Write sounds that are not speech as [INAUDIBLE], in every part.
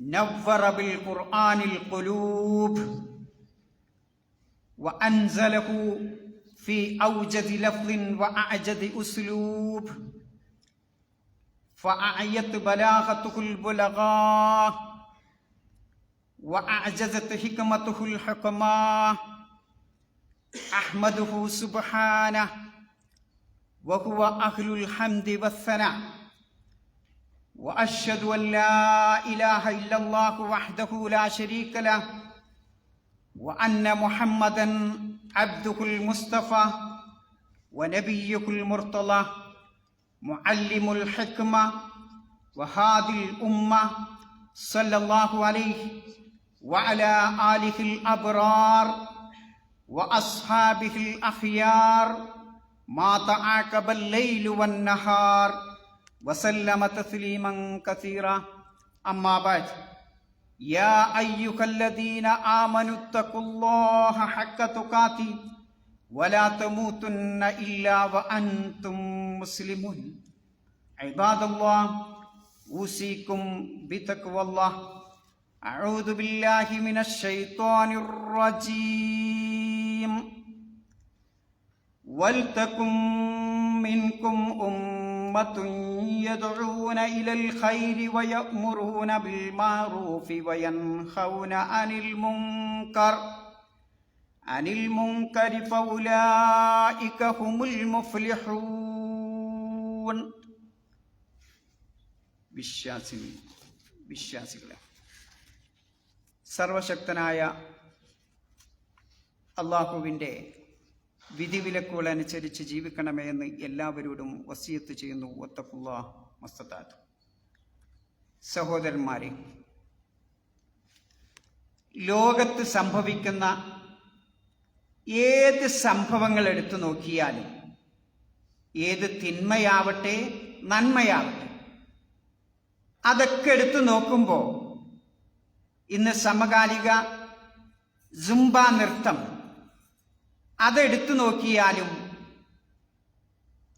نور بالقرآن القلوب وأنزله في أوجد لفظ وأعجد أسلوب فأعيت بلاغته البلغاء وأعجزت حكمته الحكماء. أحمده سبحانه وهو أهل الحمد والثناء. وأشهد أن لا إله إلا الله وحده لا شريك له وأن محمدا عبده المصطفى ونبيه المرتضى معلم الحكمة وهادي الأمة صلى الله عليه وعلى آله الأبرار وأصحابه الأخيار ما تعاقب الليل والنهار. وسلم تسليما كثيرا أما بعد يا أيها الذين آمنوا اتقوا الله حق تقاته ولا تموتن إلا وأنتم مسلمون عباد الله أوصيكم بتقوى الله أعوذ بالله من الشيطان الرجيم ولتكن منكم أمة يدعون إلى الخير ويأمرون بالمعروف وينهون عن المنكر عن المنكر فأولئك هم المفلحون വിശ്വാസിനി വിശ്വാസികളെ സർവശക്തനായ അള്ളാഹുവിൻ്റെ വിധിവിലക്കുകൾ അനുസരിച്ച് ജീവിക്കണമേ എന്ന് എല്ലാവരോടും വസിയത്ത് ചെയ്യുന്നു ഒത്തഫുള്ള മസ്തത്താത്ത് സഹോദരന്മാരെ ലോകത്ത് സംഭവിക്കുന്ന ഏത് സംഭവങ്ങൾ എടുത്തു നോക്കിയാലും ഏത് തിന്മയാവട്ടെ നന്മയാവട്ടെ അതൊക്കെ എടുത്തു നോക്കുമ്പോൾ ഇന്ന് സമകാലിക സുംബ നൃത്തം അതെടുത്തു നോക്കിയാലും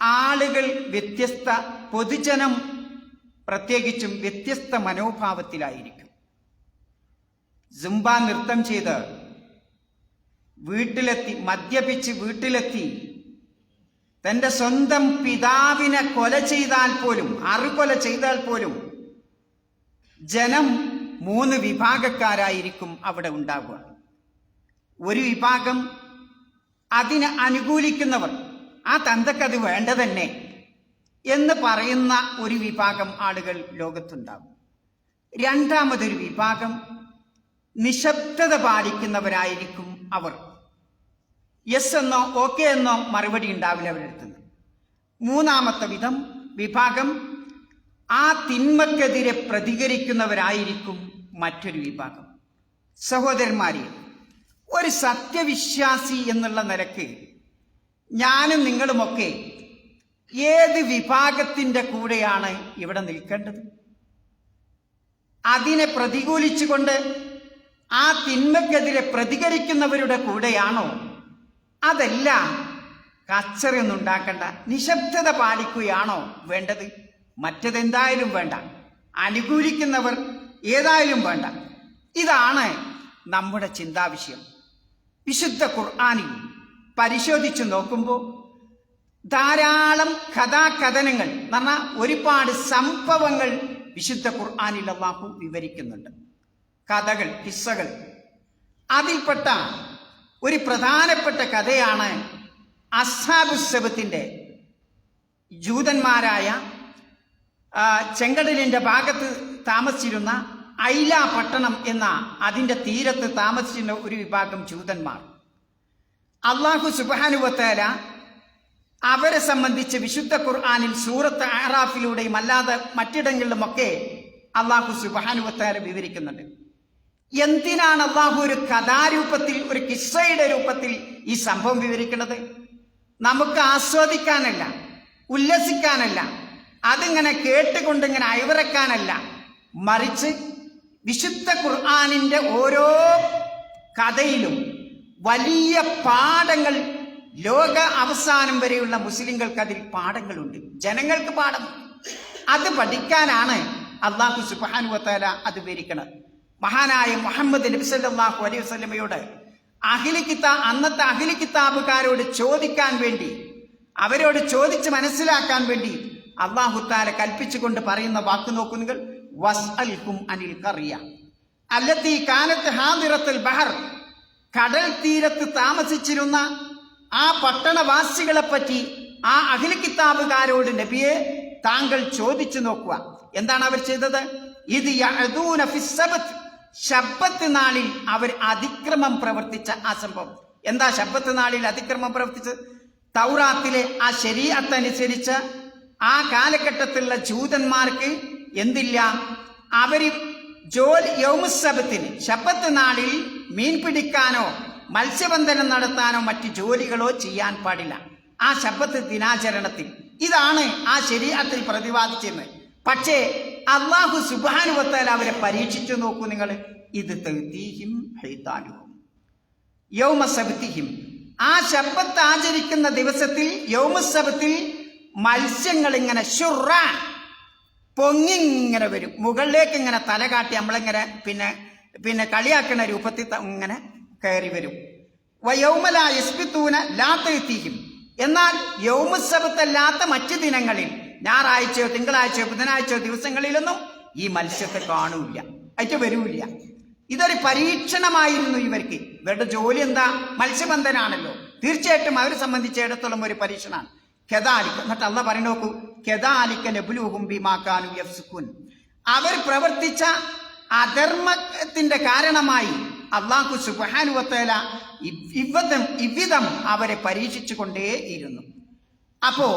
ആളുകൾ വ്യത്യസ്ത പൊതുജനം പ്രത്യേകിച്ചും വ്യത്യസ്ത മനോഭാവത്തിലായിരിക്കും. സുംബ നൃത്തം ചെയ്ത് വീട്ടിലെത്തി മദ്യപിച്ച് വീട്ടിലെത്തി തന്റെ സ്വന്തം പിതാവിനെ കൊല ചെയ്താൽ പോലും അറുകൊല ചെയ്താൽ പോലും ജനം മൂന്ന് വിഭാഗക്കാരായിരിക്കും അവിടെ ഉണ്ടാവുക. ഒരു വിഭാഗം അതിന് അനുകൂലിക്കുന്നവർ. ആ തന്തക്കത് വേണ്ട തന്നെ എന്ന് പറയുന്ന ഒരു വിഭാഗം ആളുകൾ ലോകത്തുണ്ടാകും. രണ്ടാമതൊരു വിഭാഗം നിശബ്ദത പാലിക്കുന്നവരായിരിക്കും അവർ. യെസ് എന്നോ ഓക്കെ എന്നോ മറുപടി ഉണ്ടാവില്ല അവരുടെ മൂന്നാമത്തെ വിധം വിഭാഗം ആ തിന്മക്കെതിരെ പ്രതികരിക്കുന്നവരായിരിക്കും മറ്റൊരു വിഭാഗം. സഹോദരന്മാരെ ഒരു സത്യവിശ്വാസി എന്നുള്ള നിലയ്ക്ക് ഞാനും നിങ്ങളുമൊക്കെ ഏത് വിഭാഗത്തിന്റെ കൂടെയാണ് ഇവിടെ നിൽക്കേണ്ടത്? അതിനെ പ്രതികൂലിച്ചുകൊണ്ട് ആ തിന്മക്കെതിരെ പ്രതികരിക്കുന്നവരുടെ കൂടെയാണോ? അതല്ല കച്ചറയൊന്നും ഉണ്ടാക്കേണ്ട നിശബ്ദത പാലിക്കുകയാണോ വേണ്ടത്? മറ്റതെന്തായാലും വേണ്ട. അനുകൂലിക്കുന്നവർ ഏതായാലും വേണ്ട. ഇതാണ് നമ്മുടെ ചിന്താവിഷയം. വിശുദ്ധ ഖുർആാനിൽ പരിശോധിച്ചു നോക്കുമ്പോൾ ധാരാളം കഥാകഥനങ്ങൾ എന്ന് പറഞ്ഞാൽ ഒരുപാട് സംഭവങ്ങൾ വിശുദ്ധ ഖുർആാനിൽ അള്ളാഹു വിവരിക്കുന്നുണ്ട്. കഥകൾ കിസ്സകൾ. അതിൽപ്പെട്ട ഒരു പ്രധാനപ്പെട്ട കഥയാണ് അസാബുസബത്തിന്റെ ജൂതന്മാരായ ചെങ്കടലിന്റെ ഭാഗത്ത് താമസിച്ചിരുന്ന ഐല പട്ടണം എന്ന അതിന്റെ തീരത്ത് താമസിച്ചിരുന്ന ഒരു വിഭാഗം ജൂതന്മാർ. അള്ളാഹു സുബാനുവത്തേല അവരെ സംബന്ധിച്ച് വിശുദ്ധ ഖുർആാനിൽ സൂറത്ത് ആറാഫിലൂടെയും അല്ലാതെ മറ്റിടങ്ങളിലുമൊക്കെ അള്ളാഹു സുബാനുവത്തേല വിവരിക്കുന്നുണ്ട്. എന്തിനാണ് അള്ളാഹു ഒരു കഥാരൂപത്തിൽ ഒരു കിസ്സയുടെ രൂപത്തിൽ ഈ സംഭവം വിവരിക്കുന്നത്? നമുക്ക് ആസ്വദിക്കാനല്ല ഉല്ലസിക്കാനല്ല അതിങ്ങനെ കേട്ടുകൊണ്ടിങ്ങനെ അയവിറക്കാനല്ല മറിച്ച് വിശുദ്ധ ഖുർആാനിന്റെ ഓരോ കഥയിലും വലിയ പാഠങ്ങൾ ലോക അവസാനം വരെയുള്ള മുസ്ലിങ്ങൾക്ക് അതിൽ പാഠങ്ങളുണ്ട്. ജനങ്ങൾക്ക് പാഠം. അത് പഠിക്കാനാണ് അള്ളാഹു സുബാനുവത്താല അത് വിവരിക്കണം മഹാനായ മുഹമ്മദ് നബി സല്ലല്ലാഹു അലൈഹി വസ്ലമയോട് അഖിലി കിതാ അന്നത്തെ അഖിലി കിതാബുകാരോട് ചോദിക്കാൻ വേണ്ടി അവരോട് ചോദിച്ച് മനസ്സിലാക്കാൻ വേണ്ടി അള്ളാഹു താല കൽപ്പിച്ചുകൊണ്ട് പറയുന്ന വാക്ക് നോക്കൂ നിങ്ങൾ. അനിൽ കറിയ അല്ലത്തി കാലത്ത് ഹാദിറത്തുൽ ബഹർ കടൽ തീരത്ത് താമസിച്ചിരുന്ന ആ പട്ടണവാസികളെ പറ്റി ആ അഖില കിതാബുകാരോട് നബിയെ താങ്കൾ ചോദിച്ചു നോക്കുക. എന്താണ് അവർ ചെയ്തത്? ഇത് ശബ്ബത്ത് നാളിൽ അവർ അതിക്രമം പ്രവർത്തിച്ച ആ സംഭവം. എന്താ ശബ്ബത്ത് നാളിൽ അതിക്രമം പ്രവർത്തിച്ചത്? തൗറാത്തിലെ ആ ശരീരത്തനുസരിച്ച് ആ കാലഘട്ടത്തിലുള്ള ജൂതന്മാർക്ക് എന്തില്ല? അവർ ജോലി യൗമുസബത്തിന് ശബത്ത് നാളിൽ മീൻ പിടിക്കാനോ മത്സ്യബന്ധനം നടത്താനോ മറ്റ് ജോലികളോ ചെയ്യാൻ പാടില്ല. ആ ശബത്ത് ദിനാചരണത്തിൽ. ഇതാണ് ആ ശരീരത്തിൽ പ്രതിപാദിച്ചിരുന്നത്. പക്ഷേ അള്ളാഹു സുബാനുവത്താൽ അവരെ പരീക്ഷിച്ചു നോക്കൂ നിങ്ങൾ ഇത് തെത്തീഹിം യൗമസബത്തിഹിം. ആ ശപത്ത് ആചരിക്കുന്ന ദിവസത്തിൽ യൗമസബത്തിൽ മത്സ്യങ്ങൾ ഇങ്ങനെ ഷുറ പൊങ്ങിങ്ങനെ വരും. മുകളിലേക്ക് ഇങ്ങനെ തല കാട്ടി നമ്മളിങ്ങനെ പിന്നെ പിന്നെ കളിയാക്കുന്ന രൂപത്തിൽ ഇങ്ങനെ കയറി വരും. യൗമല യസ്ബിത്തൂന ലാത്തീഹിം എന്നാൽ യൗമസബത്തല്ലാത്ത മറ്റ് ദിനങ്ങളിൽ ഞായറാഴ്ചയോ തിങ്കളാഴ്ചയോ ബുധനാഴ്ചയോ ദിവസങ്ങളിലൊന്നും ഈ മത്സ്യത്തെ കാണൂല്ല. അയച്ചു വരൂല്ല. ഇതൊരു പരീക്ഷണമായിരുന്നു ഇവർക്ക്. ഇവരുടെ ജോലി എന്താ? മത്സ്യബന്ധനാണല്ലോ. തീർച്ചയായിട്ടും അവരെ സംബന്ധിച്ചിടത്തോളം ഒരു പരീക്ഷണമാണ്. കെതാലിക്കും എന്നിട്ട് അല്ല പറഞ്ഞു നോക്കൂ. യഫ്സുക്കുൻ അവർ പ്രവർത്തിച്ച അധർമ്മത്തിന്റെ കാരണമായി അള്ളാഹു സുബാനുവത്തേല ഇവ്വിധം ഇവിധം അവരെ പരീക്ഷിച്ചു കൊണ്ടേയിരുന്നു അപ്പോ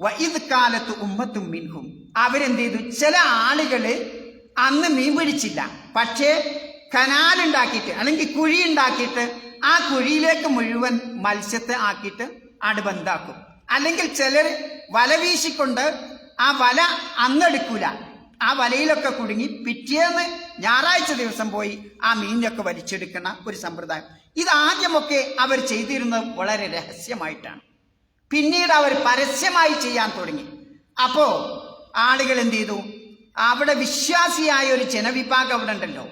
വൈദ് കാലത്ത് ഉമ്മത്തും മിൻഹും അവരെന്ത് ചെയ്തു ചില ആളുകൾ അന്ന് മീൻ പിടിച്ചില്ല. പക്ഷേ കനാലുണ്ടാക്കിയിട്ട് അല്ലെങ്കിൽ കുഴി ഉണ്ടാക്കിയിട്ട് ആ കുഴിയിലേക്ക് മുഴുവൻ മത്സ്യത്തെ ആക്കിയിട്ട് ആട് ബന്ധാക്കും. അല്ലെങ്കിൽ ചിലർ വല വീശിക്കൊണ്ട് ആ വല അന്നെടുക്കൂല ആ വലയിലൊക്കെ കുടുങ്ങി പിറ്റേന്ന് ഞായറാഴ്ച ദിവസം പോയി ആ മീനൊക്കെ വലിച്ചെടുക്കുന്ന ഒരു സമ്പ്രദായം. ഇതാദ്യമൊക്കെ അവർ ചെയ്തിരുന്നത് വളരെ രഹസ്യമായിട്ടാണ്. പിന്നീട് അവർ പരസ്യമായി ചെയ്യാൻ തുടങ്ങി. അപ്പോൾ ആളുകൾ എന്ത് ചെയ്തു? അവിടെ വിശ്വാസിയായ ഒരു ജനവിഭാഗം അവിടെ ഉണ്ടല്ലോ.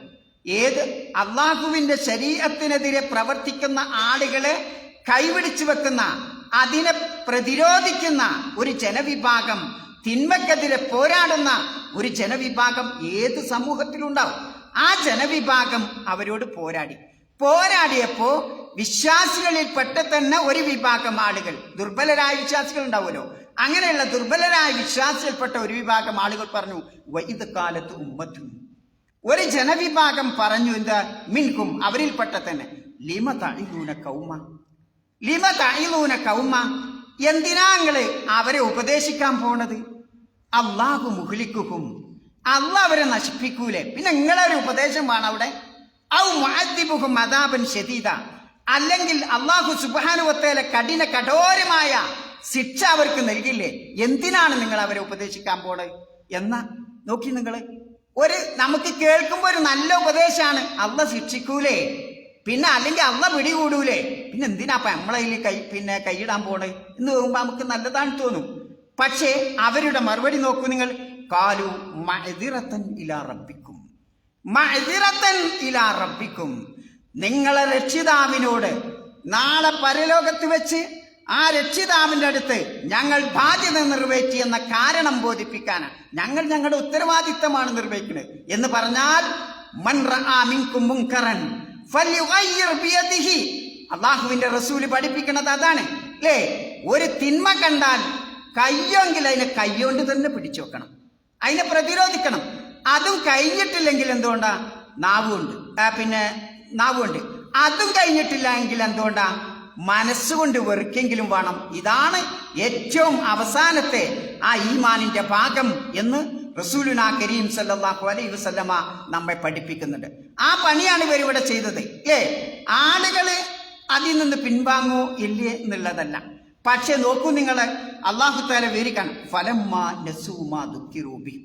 ഏത്? അള്ളാഹുവിന്റെ ശരീരത്തിനെതിരെ പ്രവർത്തിക്കുന്ന ആളുകളെ കൈവിടിച്ചു വെക്കുന്ന അതിനെ പ്രതിരോധിക്കുന്ന ഒരു ജനവിഭാഗം തിന്മക്കെതിരെ പോരാടുന്ന ഒരു ജനവിഭാഗം ഏത് സമൂഹത്തിലുണ്ടാവും? ആ ജനവിഭാഗം അവരോട് പോരാടി. പോരാടിയപ്പോ വിശ്വാസികളിൽപ്പെട്ട തന്നെ ഒരു വിഭാഗം ആളുകൾ ദുർബലരായ വിശ്വാസികൾ ഉണ്ടാവുമല്ലോ. അങ്ങനെയുള്ള ദുർബലരായ വിശ്വാസികൾപ്പെട്ട ഒരു വിഭാഗം ആളുകൾ പറഞ്ഞു വൈദ് കാലത്ത് ഉമ്മത്തും. ഒരു ജനവിഭാഗം പറഞ്ഞു എന്താ? മിൻകും അവരിൽപ്പെട്ട തന്നെ. ലിമ തഴിലൂന കൗമ. ലിമ കൗമ എന്തിനാങ്ങളെ നിങ്ങൾ അവരെ ഉപദേശിക്കാൻ പോണത്? അള്ളാഹു മുഹ്ലിക്കുഹും അള്ള അവരെ നശിപ്പിക്കൂലേ? പിന്നെ നിങ്ങളൊരു ഉപദേശം വേണം അവിടെ. ഔ മുഅദ്ദിബുഹും മദാബൻ ശദീദ. അല്ലെങ്കിൽ അള്ളാഹു സുബാനുവത്തേലെ കഠിന കഠോരമായ ശിക്ഷ അവർക്ക് നൽകില്ലേ? എന്തിനാണ് നിങ്ങൾ അവരെ ഉപദേശിക്കാൻ പോണത്? എന്ന നോക്കി നിങ്ങൾ ഒരു നമുക്ക് കേൾക്കുമ്പോൾ ഒരു നല്ല ഉപദേശമാണ്. അള്ള ശിക്ഷിക്കൂലേ? പിന്നെ അല്ലെങ്കിൽ അന്ന പിടികൂടൂലേ? പിന്നെ എന്തിനാ അപ്പൊ നമ്മളതിൽ കൈ പിന്നെ കൈയിടാൻ പോണേ? എന്ന് നോക്കുമ്പോ നമുക്ക് നല്ലതാണ് തോന്നും. പക്ഷേ അവരുടെ മറുപടി നോക്കൂ നിങ്ങൾ. കാലു മഴതിറത്തൻ ഇലാ റബ്ബിക്കും. മഅദിറത്തൻ ഇലാ റബ്ബിക്കും. നിങ്ങളെ രക്ഷിതാവിനോട് നാളെ പരലോകത്ത് വെച്ച് ആ രക്ഷിതാവിന്റെ അടുത്ത് ഞങ്ങൾ ബാധ്യത നിറവേറ്റി എന്ന കാരണം ബോധിപ്പിക്കാനാണ് ഞങ്ങൾ ഞങ്ങളുടെ ഉത്തരവാദിത്തമാണ് നിർവഹിക്കുന്നത്. എന്ന് പറഞ്ഞാൽ മൻ ആ മിങ്കും ബിയദിഹി അള്ളാഹുവിന്റെ റസൂൽ പഠിപ്പിക്കുന്നത് അതാണ്. അല്ലേ ഒരു തിന്മ കണ്ടാൽ കയ്യോങ്കിൽ അതിനെ കയ്യോണ്ട് തന്നെ പിടിച്ചു വെക്കണം. അതിനെ പ്രതിരോധിക്കണം. അതും കഴിഞ്ഞിട്ടില്ലെങ്കിൽ എന്തുകൊണ്ടാ? നാവുണ്ട്. പിന്നെ നാവുണ്ട്. അതും കഴിഞ്ഞിട്ടില്ല എങ്കിൽ എന്തുകൊണ്ടാ? മനസ്സുകൊണ്ട് വെറുക്കെങ്കിലും വേണം. ഇതാണ് ഏറ്റവും അവസാനത്തെ ആ ഈമാനിന്റെ ഭാഗം എന്ന് റസൂലുന കരീം സല്ലല്ലാഹു അലൈഹി വസല്ലമ നമ്മെ പഠിപ്പിക്കുന്നുണ്ട്. ആ പണിയാണ് ഇവർ ഇവിടെ ചെയ്തത്. ഏ ആളുകൾ അതിൽ നിന്ന് പിൻവാങ്ങോ ഇല്ലേ എന്നുള്ളതല്ല. പക്ഷെ നോക്കൂ നിങ്ങൾ അള്ളാഹു താല വിവരിക്കാൻ ഫലമ്മാ നസൂമാ ദുഃഖിറൂബി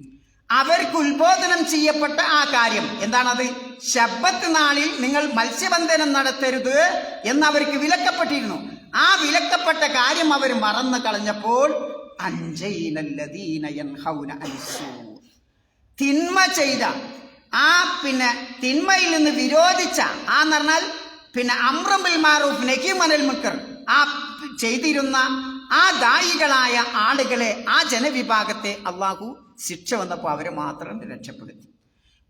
അവർക്ക് ഉത്ബോധനം ചെയ്യപ്പെട്ട ആ കാര്യം എന്താണത്? ശബ്ബത്ത് നാളിൽ നിങ്ങൾ മത്സ്യബന്ധനം നടത്തരുത് എന്ന് അവർക്ക് വിലക്കപ്പെട്ടിരുന്നു. ആ വിലക്കപ്പെട്ട കാര്യം അവർ മറന്നു കളഞ്ഞപ്പോൾ തിന്മ ചെയ്ത ആ പിന്നെ തിന്മയിൽ നിന്ന് വിരോധിച്ച ആ എന്ന് പറഞ്ഞാൽ പിന്നെ അമ്രമ്പിൽ മാറൂഫ് നഹീമനൽ മുക്കർ ആ ചെയ്തിരുന്ന ആ ദായികളായ ആളുകളെ ആ ജനവിഭാഗത്തെ അള്ളാഹു ശിക്ഷ വന്നപ്പോൾ അവരെ മാത്രം രക്ഷപ്പെടുത്തി.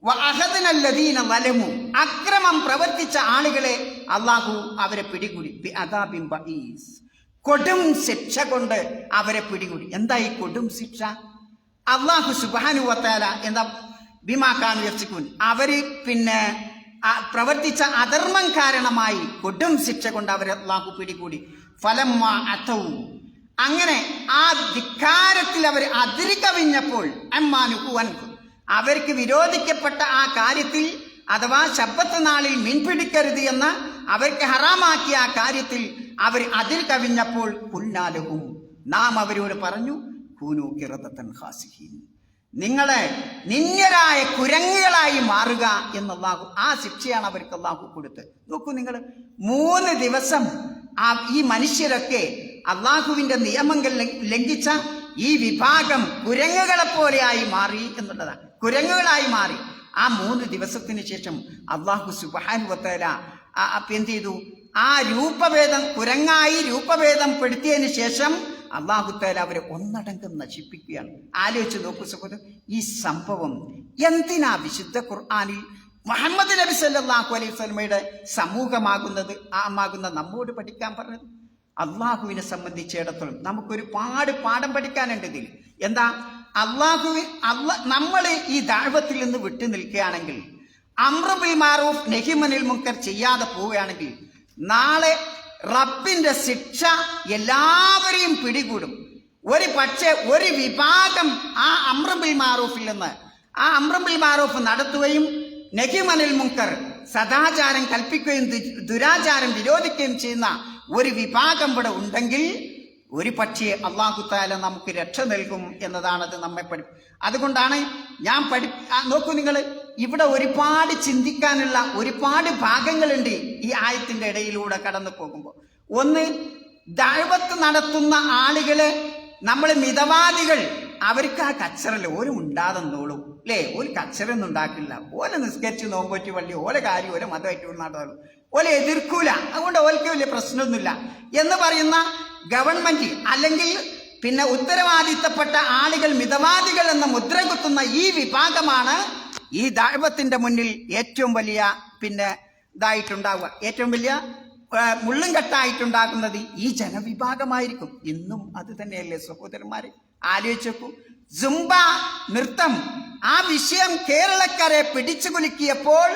വഅഹദനല്ലദീന വലമു അക്രമം പ്രവർത്തിച്ച ആളുകളെ അള്ളാഹു അവരെ പിടികൂടി. ബി അദാബിൻ ബഈസ്. കൊടും ശിക്ഷ കൊണ്ട് അവരെ പിടികൂടി. എന്താ ഈ കൊടും ശിക്ഷ? അള്ളാഹു സുബാനുവത്താല എന്താ ഭീമാക്കാൻ വിചാരിച്ചു അവർ പിന്നെ പ്രവർത്തിച്ച അധർമ്മം കാരണമായി കൊടും ശിക്ഷ കൊണ്ട് അവരെ അള്ളാഹു പിടികൂടി. ഫലം അത്തവും അങ്ങനെ ആ ധിക്കാരത്തിൽ അവർ അതിരി കവിഞ്ഞപ്പോൾ അമ്മാനുഹു അൻഹു അവർക്ക് വിരോധിക്കപ്പെട്ട ആ കാര്യത്തിൽ അഥവാ ശബ്ദത്ത് നാളിൽ മീൻപിടിക്കരുത് എന്ന അവർക്ക് ഹറാമാക്കിയ ആ കാര്യത്തിൽ അവർ അതിൽ കവിഞ്ഞപ്പോൾ പുല്ലാലുഹും നാം അവരോട് പറഞ്ഞു കൂനു കിറതത്തൻ ഹാസിഹീൻ നിങ്ങളെ നിന്യരായ കുരങ്ങുകളായി മാറുക എന്നുള്ളാഹു ആ ശിക്ഷയാണ് അവർക്ക് അള്ളാഹു കൊടുത്ത് നോക്കൂ നിങ്ങൾ മൂന്ന് ദിവസം ആ ഈ മനുഷ്യരൊക്കെ അള്ളാഹുവിന്റെ നിയമങ്ങൾ ലംഘിച്ച ഈ വിഭാഗം കുരങ്ങുകളെ പോലെയായി മാറി എന്നുള്ളതാണ്. കുരങ്ങുകളായി മാറി. ആ മൂന്ന് ദിവസത്തിന് ശേഷം അള്ളാഹു സുബാനുവത്തേല എന്ത് ചെയ്തു? ആ രൂപഭേദം കുരങ്ങായി രൂപഭേദം പെടുത്തിയതിന് ശേഷം അള്ളാഹുത്തേല അവരെ ഒന്നടങ്കം നശിപ്പിക്കുകയാണ്. ആലോചിച്ച് നോക്കൂ സഹോദരൻ ഈ സംഭവം എന്തിനാ വിശുദ്ധ ഖുർആാനിൽ മുഹമ്മദ് നബി സല്ലാഹു അലൈഹി സ്വലമയുടെ സമൂഹമാകുന്നത് ആമാകുന്ന നമ്മോട് പഠിക്കാൻ പറഞ്ഞത്? അള്ളാഹുവിനെ സംബന്ധിച്ചിടത്തോളം നമുക്കൊരുപാട് പാഠം പഠിക്കാനുണ്ട് ഇതിൽ. എന്താ? അള്ളാഹുവി അള്ള നമ്മൾ ഈ ദാഴ്വത്തിൽ നിന്ന് വിട്ടു നിൽക്കുകയാണെങ്കിൽ അമ്രബിൽ മാറൂഫ് നെഹിമനിൽ മുക്കർ ചെയ്യാതെ പോവുകയാണെങ്കിൽ നാളെ റബ്ബിന്റെ ശിക്ഷ എല്ലാവരെയും പിടികൂടും. ഒരു പക്ഷേ ഒരു വിഭാഗം ആ അമ്രബിൽ മാറൂഫിൽ നിന്ന് ആ അമ്രബിൽ മാറൂഫ് നടത്തുകയും നെഹിമനിൽ മുങ്കർ സദാചാരം കൽപ്പിക്കുകയും ദുരാചാരം വിരോധിക്കുകയും ചെയ്യുന്ന ഒരു വിഭാഗം ഇവിടെ ഉണ്ടെങ്കിൽ ഒരു പക്ഷേ അള്ളാഹുത്താല നമുക്ക് രക്ഷ നൽകും എന്നതാണ് അത് നമ്മെ പഠി അതുകൊണ്ടാണ് ഞാൻ പഠി നോക്കൂ നിങ്ങൾ ഇവിടെ ഒരുപാട് ചിന്തിക്കാനുള്ള ഒരുപാട് ഭാഗങ്ങളുണ്ട് ഈ ആയത്തിന്റെ ഇടയിലൂടെ കടന്നു പോകുമ്പോൾ. ഒന്ന് ദഴവത്ത് നടത്തുന്ന ആളുകളെ നമ്മൾ മിതവാദികൾ. അവർക്ക് ആ കച്ചറല്ല? ഓരും ഉണ്ടാതെന്നോളൂ അല്ലേ ഒരു കച്ചറൊന്നും ഉണ്ടാക്കില്ല. ഓലെ നിസ്കരിച്ച് നോമ്പൊറ്റി വള്ളി ഓരോ കാര്യം ഓരോ മതമായിട്ട് നടത്തുള്ളൂ ഓലെ എതിർക്കൂല. അതുകൊണ്ട് ഓൽക്ക് വലിയ പ്രശ്നമൊന്നുമില്ല. എന്ന് പറയുന്ന ഗവൺമെന്റ് അല്ലെങ്കിൽ പിന്നെ ഉത്തരവാദിത്തപ്പെട്ട ആളുകൾ മിതവാദികൾ എന്ന മുദ്ര കുത്തുന്ന ഈ വിഭാഗമാണ് ഈ ദൈവത്തിന്റെ മുന്നിൽ ഏറ്റവും വലിയ പിന്നെ ഇതായിട്ടുണ്ടാവുക. ഏറ്റവും വലിയ മുള്ളും കെട്ടായിട്ടുണ്ടാകുന്നത് ഈ ജനവിഭാഗമായിരിക്കും. ഇന്നും അത് തന്നെയല്ലേ സഹോദരന്മാരെ? ആലോചിച്ചു ജുംബ നൃത്തം. ആ വിഷയം കേരളക്കാരെ പിടിച്ചു കുലുക്കിയപ്പോൾ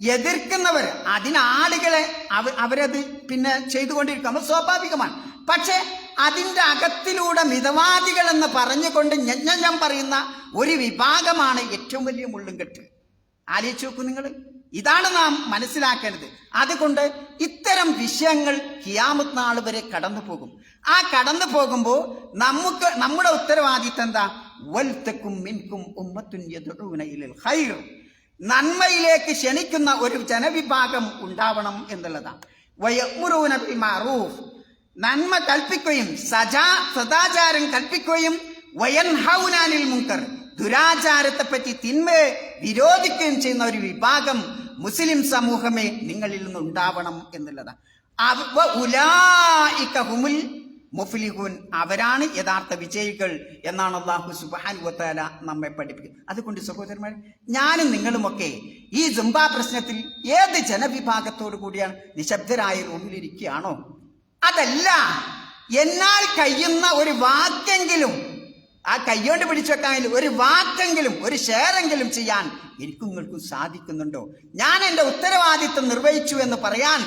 എതിർക്കുന്നവർ അതിന് ആളുകളെ അവ അവരത് പിന്നെ ചെയ്തുകൊണ്ടിരിക്കും. അത് സ്വാഭാവികമാണ്. പക്ഷെ അതിന്റെ അകത്തിലൂടെ മിതവാദികൾ എന്ന് പറഞ്ഞുകൊണ്ട് ഞാൻ പറയുന്ന ഒരു വിഭാഗമാണ് ഏറ്റവും വലിയ മുള്ളുംകെട്ട്. ആലോചിച്ച് നോക്കൂ നിങ്ങൾ. ഇതാണ് നാം മനസ്സിലാക്കേണ്ടത്. അതുകൊണ്ട് ഇത്തരം വിഷയങ്ങൾ കിയാമത്ത് നാൾ വരെ കടന്നു പോകും. ആ കടന്നു പോകുമ്പോൾ നമുക്ക് നമ്മുടെ ഉത്തരവാദിത്തം എന്താ? വൽത്തക്കും മിൻകും ഉമ്മത്തുൻ ഹൈർ നന്മയിലേക്ക് ക്ഷണിക്കുന്ന ഒരു ജനവിഭാഗം ഉണ്ടാവണം എന്നുള്ളതാണ്. മഅറൂഫ്. നന്മ കൽപ്പിക്കുകയും സജാ സദാചാരം കൽപ്പിക്കുകയും വയൻഹൗനാനിൽ മുങ്കർ ദുരാചാരത്തെ പറ്റി തിന്മയെ വിരോധിക്കുകയും ചെയ്യുന്ന ഒരു വിഭാഗം മുസ്ലിം സമൂഹമേ നിങ്ങളിൽ നിന്ന് ഉണ്ടാവണം എന്നുള്ളതാണ് ഹുമുൽ മുഫ്ലിഹൂൻ. അവരാണ് യഥാർത്ഥ വിജയികൾ എന്നാണ് അള്ളാഹു സുബാൻ വത്താല നമ്മെ പഠിപ്പിക്കുന്നത്. അതുകൊണ്ട് സഹോദരന്മാർ ഞാനും നിങ്ങളുമൊക്കെ ഈ ജുംബ പ്രശ്നത്തിൽ ഏത് ജനവിഭാഗത്തോടു കൂടിയാണ് നിശബ്ദരായ റൂമിലിരിക്കുകയാണോ? അതല്ല എന്നാൽ കഴിയുന്ന ഒരു വാക്കെങ്കിലും ആ കൈകൊണ്ട് പിടിച്ചു വെക്കാമെങ്കിലും ഒരു വാക്കെങ്കിലും ഒരു ഷെയറെങ്കിലും ചെയ്യാൻ എനിക്കും നിങ്ങൾക്കും സാധിക്കുന്നുണ്ടോ? ഞാൻ എന്റെ ഉത്തരവാദിത്വം നിർവഹിച്ചു എന്ന് പറയാൻ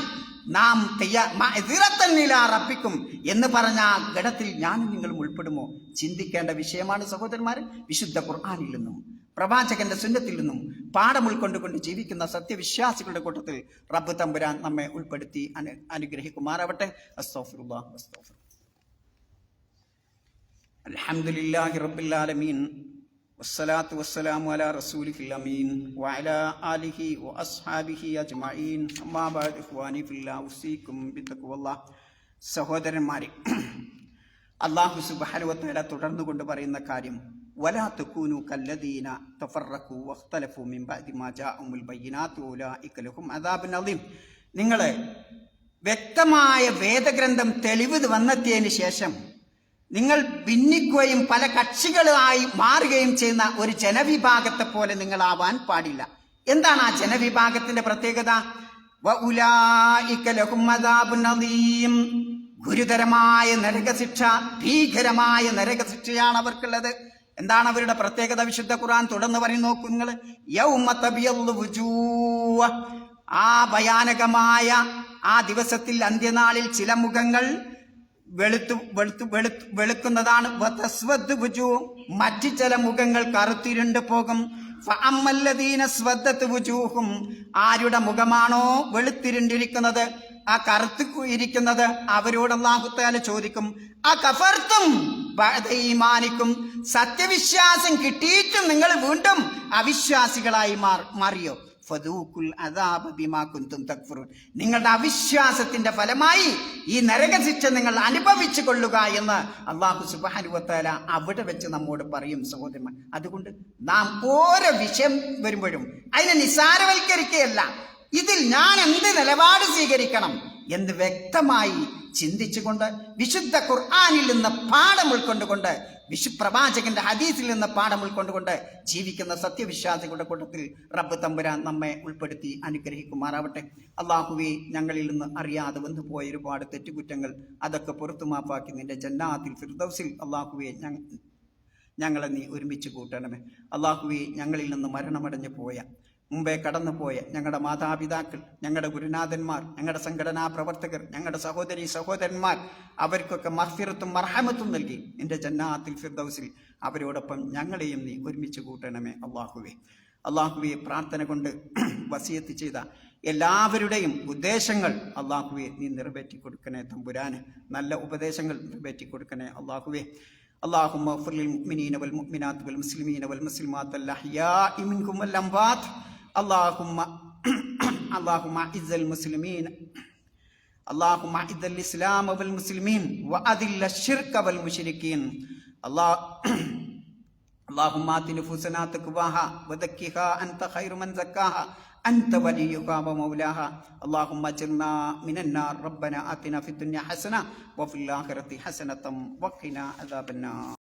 നാം തയ്യാറത്തന്നില റപ്പിക്കും എന്ന് പറഞ്ഞ ആ ഘടത്തിൽ ഞാൻ നിങ്ങളും ഉൾപ്പെടുമോ? ചിന്തിക്കേണ്ട വിഷയമാണ് സഹോദരന്മാർ വിശുദ്ധ ഖുർആാനിൽ നിന്നും പ്രവാചകന്റെ സുന്നത്തിൽ നിന്നും പാഠം ഉൾക്കൊണ്ടുകൊണ്ട് ജീവിക്കുന്ന സത്യവിശ്വാസികളുടെ കൂട്ടത്തിൽ റബ്ബ് തമ്പുരാൻ നമ്മെ ഉൾപ്പെടുത്തി അനു അനുഗ്രഹിക്കുമാറാവട്ടെ. അസ്തോഫുല്ലാ അസ്തോഫിർ അലഹമുല്ലാഹി റബ്ബില്ലാലമീൻ വസ്സലാത്തു വസ്സലാമു അല റസൂലിഹി അമീൻ. വഅല ആലിഹി വഅസ്ഹാബിഹി അജ്മഈൻ. അമ്മാ ബഅദ് ഇഖ്വാനി ഫില്ലാഹി ഉസീകും ബിത്തഖ്വല്ലാഹ്. സഹോദരന്മാരെ അല്ലാഹു സുബ്ഹാനഹു വതആല തുടർന്നു കൊണ്ട് പറയുന്ന കാര്യം വലാ തകൂനു കല്ലദീന തഫറഖു വഖ്തലഫു മിൻ ബഅദി മാ ജാഅഹുൽ ബയ്യിനാതു ഉലൈക ലഹും അദാബുൻ അദീം. നിങ്ങളെ വ്യക്തമായ വേദഗ്രന്ഥം തെളിവ് വന്നെത്തിയതിന് ശേഷം നിങ്ങൾ ഭിന്നിക്കുകയും പല കക്ഷികളായി മാറുകയും ചെയ്യുന്ന ഒരു ജനവിഭാഗത്തെ പോലെ നിങ്ങൾ ആവാൻ പാടില്ല. എന്താണ് ആ ജനവിഭാഗത്തിന്റെ പ്രത്യേകത. ഗുരുതരമായ നരകശിക്ഷ ഭീകരമായ നരകശിക്ഷയാണ് അവർക്കുള്ളത്. എന്താണ് അവരുടെ പ്രത്യേകത? വിശുദ്ധ ഖുർആൻ തുടർന്ന് പറയും നോക്കൂ നിങ്ങൾ. ആ ഭയാനകമായ ആ ദിവസത്തിൽ അന്ത്യനാളിൽ ചില മുഖങ്ങൾ വെളുത്തു വെളുത്തു വെളുത്തു വെളുക്കുന്നതാണ്. മറ്റു ചില മുഖങ്ങൾ കറുത്തിരുണ്ട് പോകും. ആരുടെ മുഖമാണോ വെളുത്തിരുണ്ടിരിക്കുന്നത്? ആ കറുത്ത് ഇരിക്കുന്നത് അവരോട് അള്ളാഹുത്താല ചോദിക്കും ആ കഫർത്തും ഈമാനിക്കും? സത്യവിശ്വാസം കിട്ടിയിട്ടും നിങ്ങൾ വീണ്ടും അവിശ്വാസികളായി മാറിയോ? തക്ഫുറൂൻ. നിങ്ങളുടെ അവിശ്വാസത്തിന്റെ ഫലമായി ഈ നരകശിക്ഷ നിങ്ങൾ അനുഭവിച്ചു കൊള്ളുക എന്ന് അള്ളാഹു സുബാനുവത്താല അവിടെ വെച്ച് നമ്മോട് പറയും സഹോദരന്മാർ. അതുകൊണ്ട് നാം ഓരോ വിഷയം വരുമ്പോഴും അതിനെ നിസാരവൽക്കരിക്കുകയല്ല. ഇതിൽ ഞാൻ എന്ത് നിലപാട് സ്വീകരിക്കണം എന്ന് വ്യക്തമായി ചിന്തിച്ചുകൊണ്ട് വിശുദ്ധ ഖുർആാനിൽ നിന്ന് പാഠം ഉൾക്കൊണ്ടുകൊണ്ട് വിശു പ്രവാചകന്റെ ഹദീസിൽ നിന്ന് പാഠം ഉൾക്കൊണ്ടുകൊണ്ട് ജീവിക്കുന്ന സത്യവിശ്വാസികളുടെ കൂട്ടത്തിൽ റബ്ബ് തമ്പുരാൻ നമ്മെ ഉൾപ്പെടുത്തി അനുഗ്രഹിക്കുമാറാവട്ടെ. അള്ളാഹുവെ ഞങ്ങളിൽ നിന്ന് അറിയാതെ വന്നു പോയ ഒരുപാട് തെറ്റുകുറ്റങ്ങൾ അതൊക്കെ പുറത്തു മാപ്പാക്കി നിന്റെ ജന്നാത്തിൽ ഫിർദൌസിൽ അള്ളാഹുവെ ഞങ്ങൾ ഞങ്ങളെ നീ ഒരുമിച്ച് കൂട്ടണമേ. അള്ളാഹുവെ ഞങ്ങളിൽ നിന്ന് മരണമടഞ്ഞു പോയ മുമ്പേ കടന്നുപോയ ഞങ്ങളുടെ മാതാപിതാക്കൾ ഞങ്ങളുടെ ഗുരുനാഥന്മാർ ഞങ്ങളുടെ സംഘടനാ പ്രവർത്തകർ ഞങ്ങളുടെ സഹോദരി സഹോദരന്മാർ അവർക്കൊക്കെ മർഫിറത്തും മർഹമത്തും നൽകി നിന്റെ ജന്നാത്തിൽ ഫിർദൗസിൽ അവരോടൊപ്പം ഞങ്ങളെയും നീ ഒരുമിച്ച് കൂട്ടണമേ അള്ളാഹുവെ അള്ളാഹുവെ പ്രാർത്ഥന കൊണ്ട് [CLEARS THROAT] വസിയത്ത് ചെയ്ത എല്ലാവരുടെയും ഉദ്ദേശങ്ങൾ അള്ളാഹുവെ നീ നിറവേറ്റി കൊടുക്കണേ തമ്പുരാന് നല്ല ഉപദേശങ്ങൾ നിറവേറ്റി കൊടുക്കണേ അള്ളാഹുവെ اللهم اغفر للمؤمنين والمؤمنات والمسلمين والمسلمات الأحياء منكم والأموات اللهم [CLEARS THROAT] اللهم أعز المسلمين. اللهم أعز الإسلام والمسلمين وأذل الشرك والمشركين. الله [CLEARS THROAT] اللهم آت نفوسنا تقواها وزكها أنت خير من زكاها. أنت وليها ومولاها. اللهم اجرنا من النار. ربنا آتنا في الدنيا حسنة وفي الآخرة حسنة وقنا عذاب النار.